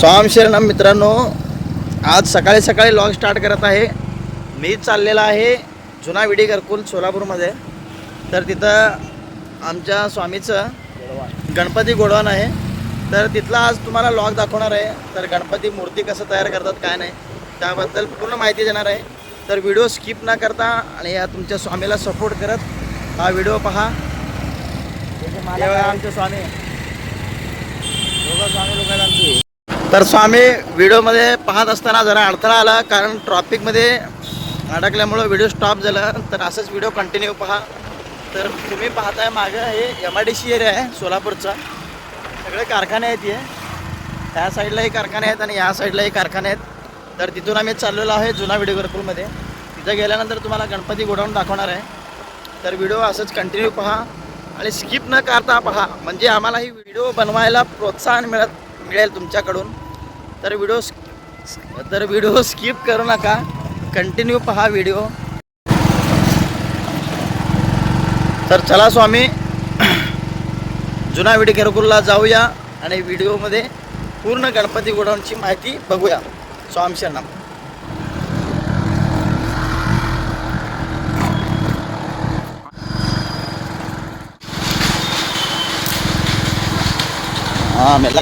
स्वाम शरणम मित्रांनो आज सकाळी सकाळी लॉग स्टार्ट करत आहे. मी चाललेला आहे जुना विडी घरकुल सोलापूरमध्ये. तर तिथं आमच्या स्वामीचं गणपती गोडवान आहे. तर तिथला आज तुम्हाला लॉग दाखवणार आहे. तर गणपती मूर्ती कसं तयार करतात काय नाही त्याबद्दल पूर्ण माहिती देणार आहे. तर व्हिडिओ स्किप न करता आणि या तुमच्या स्वामीला सपोर्ट करत हा व्हिडिओ पहा. आमचे स्वामी. दोघं स्वामी लोक तर स्वामी व्हिडिओमध्ये पाहत असताना जरा अडथळा आला कारण ट्रॉफिकमध्ये अडकल्यामुळं व्हिडिओ स्टॉप झाला. तर असंच व्हिडिओ कंटिन्यू पहा. तर तुम्ही पाहताय मागं हे M I D C area आहे सोलापूरचा. सगळे कारखाने आहेत हे. त्या साईडलाही कारखाने आहेत आणि ह्या साईडलाही कारखाने आहेत. तर तिथून आम्ही चाललेलो आहे जुना व्हिडिओ घरकुलमध्ये. तिथं गेल्यानंतर तुम्हाला गणपती गोडाऊन दाखवणार आहे. तर व्हिडिओ असंच कंटिन्यू पहा आणि स्किप न करता पहा. म्हणजे आम्हाला ही व्हिडिओ बनवायला प्रोत्साहन मिळत मिळेल तुमच्याकडून. तर व्हिडिओ तर व्हिडिओ स्किप करू नका. कंटिन्यू पहा व्हिडिओ तर चला स्वामी जुना विडी घरकुलला जाऊया आणि व्हिडिओमध्ये पूर्ण गणपती गोडाऊनची माहिती बघूया. स्वामी शरणम हां मेला.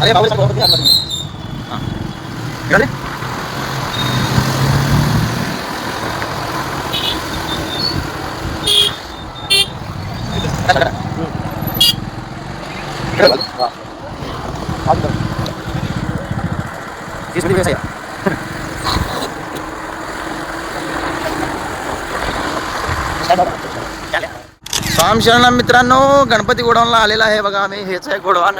अरे भाऊ तीस मिनिट आहे स्वाम शरणम मित्रांनो गणपती गोडाऊनला आलेला आहे बघा आम्ही. हेच आहे गोडवान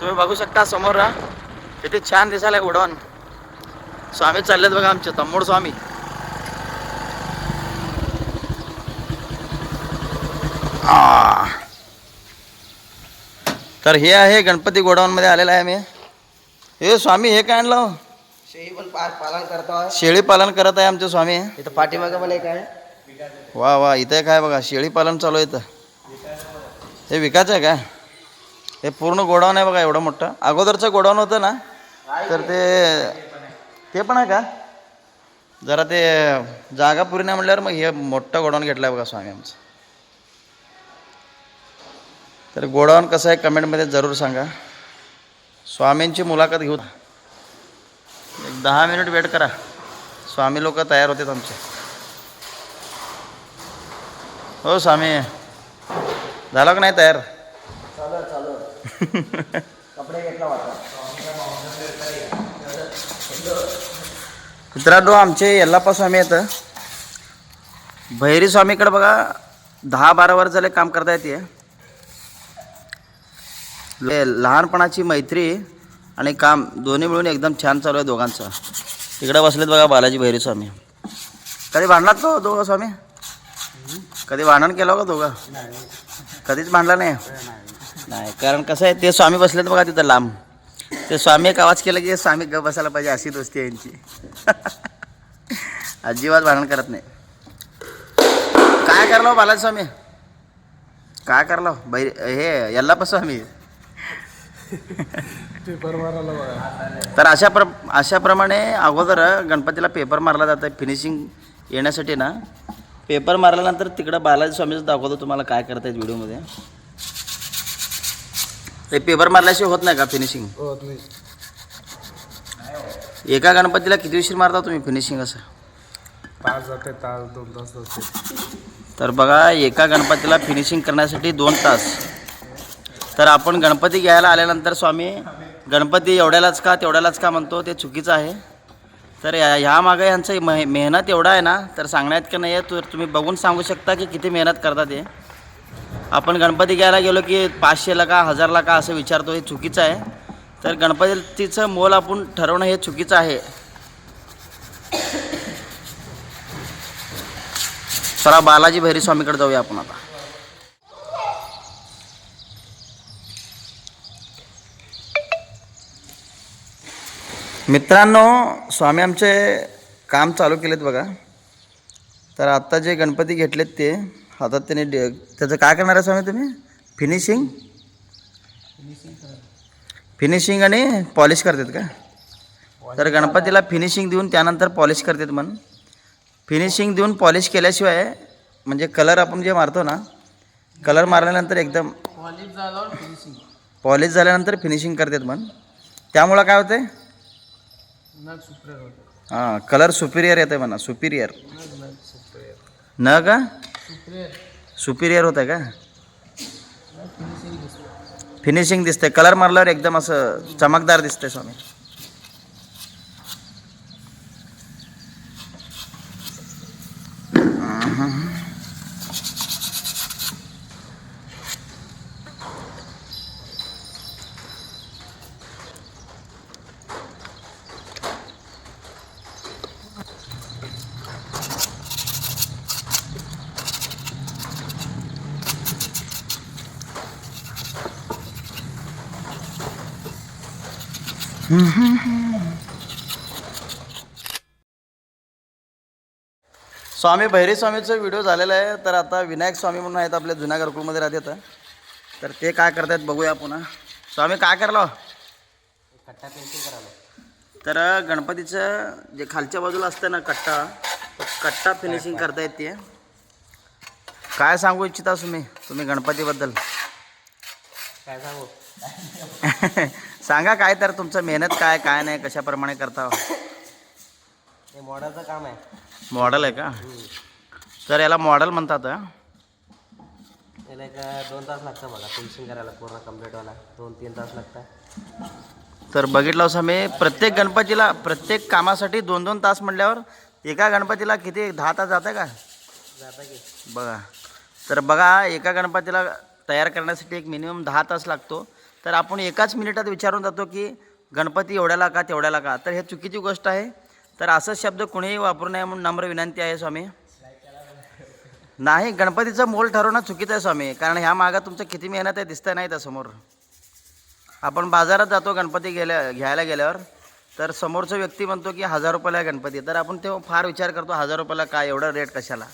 तुम्ही बघू शकता समोर. किती छान दिसायला आहे गोडवान स्वामी चाललेत बघा आमचे तम्मोड स्वामी. आ. तर हे आहे गणपती गोडाऊनमध्ये आलेला आहे मी हे स्वामी हे काय आणलं? शेळी पण पालन करतो शेळी पालन करत आहे आमचे स्वामी. इथं पाठीमागं पण एक आहे. वा वा इथं आहे बघा. शेळी पालन चालू आहे इथं. हे विकायचं आहे का हे पूर्ण गोडाऊन आहे बघा एवढं मोठं. अगोदरचं गोडाऊन होतं ना तर ते ते पण आहे का? जरा ते जागा पुरी नाही म्हटल्यावर मग हे मोठं गोडाऊन घेतलं आहे बघा स्वामी आमचं. तर गोडाऊन कसं आहे कमेंटमध्ये जरूर सांगा. स्वामींची मुलाखत घेऊ. एक दहा मिनिट वेट करा. स्वामी लोक तयार होतात आमचे. हो स्वामी. झालं का नाही तयार? मित्रांनो आमचे यल्लाप्पा स्वामी आहेत. भैरी स्वामीकडे बघा दहा बारा वर्ष झाले काम करता येते. लहानपणाची मैत्री आणि काम दोन्ही मिळून एकदम छान चालू आहे दोघांचं. तिकडे बसलेत बघा बालाजी भैरी स्वामी. कधी भांडलात तो दोघं स्वामी? कधी भांडण केलं का दोघं? कधीच भांडला नाही. नाही कारण कसं आहे ते स्वामी बसलेत बघा तिथं लांब. ते स्वामी एक आवाज केला की स्वामी ग बसायला पाहिजे अशी दोस्ती आहे यांची. अजिबात भांडण करत नाही. काय करलो हो बालाजी स्वामी काय करलो बै हे यल्लाप्पा स्वामी तर अशा प्र अशाप्रमाणे अगोदर गणपतीला पेपर मारला जातं फिनिशिंग येण्यासाठी ना पेपर मारल्यानंतर तिकडं बालाजी स्वामीचं दाखवतो तुम्हाला काय करतायत व्हिडिओमध्ये. ते पेपर मारल्याशिवाय होत नाही का फिनिशिंग हो तुम्ही एका गणपतीला किती उशीर मारता तुम्ही फिनिशिंग असं? तास जाते तास दोन तास जाते. तर बघा एका गणपतीला फिनिशिंग करण्यासाठी दोन तास. तर आपण गणपती घ्यायला आल्यानंतर स्वामी गणपती एवढ्यालाच का तेवढ्यालाच का म्हणतो ते चुकीचं आहे. तर या ह्या मागे यांचं मे मेहनत एवढा आहे ना तर सांगण्यात का नाही आहे तर तुम्ही बघून सांगू शकता की किती मेहनत करतात ते आपण गणपती घ्यायला गेलो की पाचशेला का हजारला का असं विचारतो हे चुकीचं आहे. तर गणपतीचं मोल आपण ठरवणं हे चुकीचं आहे. सरा बालाजी भैरी स्वामीकडे जाऊया आपण आता. मित्रांनो स्वामी आमचे काम चालू केलेत बघा. तर आत्ता जे गणपती घेतलेत ते हातात त्यांनी डे त्याचं काय करणार आहे स्वामी तुम्ही? फिनिशिंग फिनिशिंग आणि पॉलिश करतात का? तर गणपतीला फिनिशिंग देऊन त्यानंतर पॉलिश करतात म्हण. फिनिशिंग देऊन पॉलिश केल्याशिवाय म्हणजे कलर आपण जे मारतो ना कलर मारल्यानंतर एकदम पॉलिश झाल्यानंतर फिनिशिंग करतात म्हण. त्यामुळं काय होते हां कलर सुपिरियर येते म्हणा सुपिरियर न का सुपिरियर सुपिरियर होतं का? फिनिशिंग फिनिशिंग दिसते कलर मारल्यावर एकदम असं चमकदार दिसते स्वामी. स्वामी भैरी स्वामीचा व्हिडिओ झालेला आहे. तर आता विनायक स्वामी म्हणून आहेत आपल्या जुन्या घरकुलमध्ये राहतात तर ते काय करतायत बघूया पुन्हा. स्वामी काय करलो कट्टा पेंटिंग करायला तर गणपतीचं जे खालच्या बाजूला असतं ना कट्टा तो कट्टा फिनिशिंग करता येते काय सांगू इच्छिता तुम्ही? तुम्ही गणपतीबद्दल. काय सांगू? सांगा काय तर तुमचं मेहनत काय काय नाही कशाप्रमाणे करता? हे मॉडेलचं काम आहे. मॉडेल आहे का? तर याला मॉडेल म्हणतात हं? त्याला एक दोन तास लागतं मला फिनिशिंग करायला पूर्ण कंप्लीट व्हायला. दोन तीन तास लागतात. तर बघितलं असं मी प्रत्येक गणपतीला प्रत्येक कामासाठी दोन दोन तास म्हटल्यावर एका गणपतीला किती दहा तास जातं का? जाता की. बघा. तर बघा एका गणपतीला तयार करण्यासाठी एक मिनिमम दहा तास लागतो. तर आपण एकाच मिनिटात विचारून जातो की गणपती एवढ्याला का तेवढ्याला का? तर हे चुकीची गोष्ट आहे. तर असं शब्द कुणीही वापरू नये म्हणून नम्र विनंती आहे स्वामी. नाही गणपतीचं मोल ठरवणं चुकीचं आहे स्वामी. कारण ह्या मागं तुमचं किती मेहनत आहे दिसतं नाही त्यासमोर आपण बाजारात जातो गणपती गेल्या घ्यायला गेल्यावर. तर समोरचा व्यक्ती म्हणतो की हजार रुपयाला गणपती. तर आपण तेव्हा फार विचार करतो हजार रुपयाला काय एवढा रेट कशाला?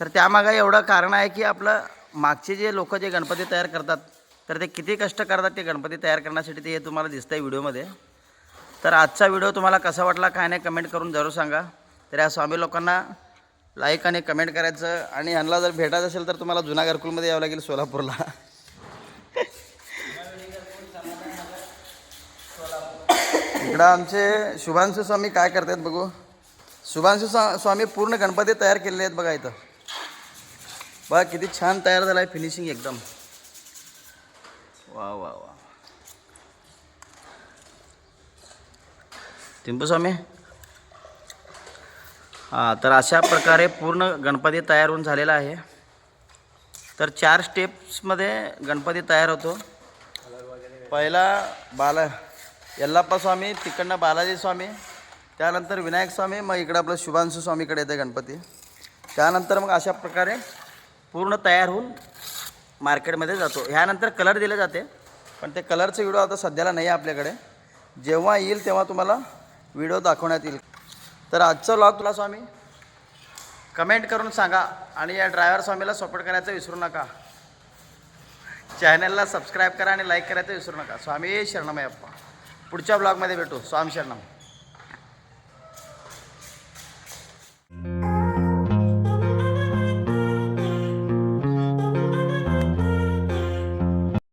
तर त्यामागं एवढं कारण आहे की आपलं मागचे जे लोक जे गणपती तयार करतात तर ते किती कष्ट करतात ते गणपती तयार करण्यासाठी ते हे तुम्हाला दिसतं आहे व्हिडिओमध्ये. तर आजचा व्हिडिओ तुम्हाला कसा वाटला काय नाही कमेंट करून जरूर सांगा. तर या स्वामी लोकांना लाईक आणि कमेंट करायचं आणि ह्यांना जर भेटायचं असेल तर तुम्हाला जुना घरकुलमध्ये यावं लागेल सोलापूरला. इकडं आमचे शुभांशू स्वामी काय करतात बघू. शुभांशू स्वा स्वामी पूर्ण गणपती तयार केलेले आहेत बघा इथं. बघा किती छान तयार झाला आहे फिनिशिंग एकदम. वा वा वा. टिंपूस्वामी हां तर अशा प्रकारे पूर्ण गणपती तयार होऊन झालेला आहे. तर चार स्टेप्समध्ये गणपती तयार होतो. पहिला बाला यल्लाप्पा स्वामी तिकडनं बालाजी स्वामी त्यानंतर विनायक स्वामी मग इकडं आपलं शुभांशु स्वामीकडे येते गणपती. त्यानंतर मग अशा प्रकारे पूर्ण तयार होऊन मार्केटमध्ये जातो. ह्यानंतर कलर दिले जाते. पण ते कलरचे व्हिडिओ आता सध्याला नाही आहे आपल्याकडे. जेव्हा येईल तेव्हा तुम्हाला व्हिडिओ दाखवण्यात येईल. तर आजचं लॉग तुला स्वामी कमेंट करून सांगा आणि या ड्रायव्हर स्वामीला सपोर्ट करायचं विसरू नका. चॅनलला सबस्क्राईब करा आणि लाईक करायचं विसरू नका. स्वामी शरणमयप्पा. पुढच्या ब्लॉगमध्ये भेटू. स्वामी शरणम.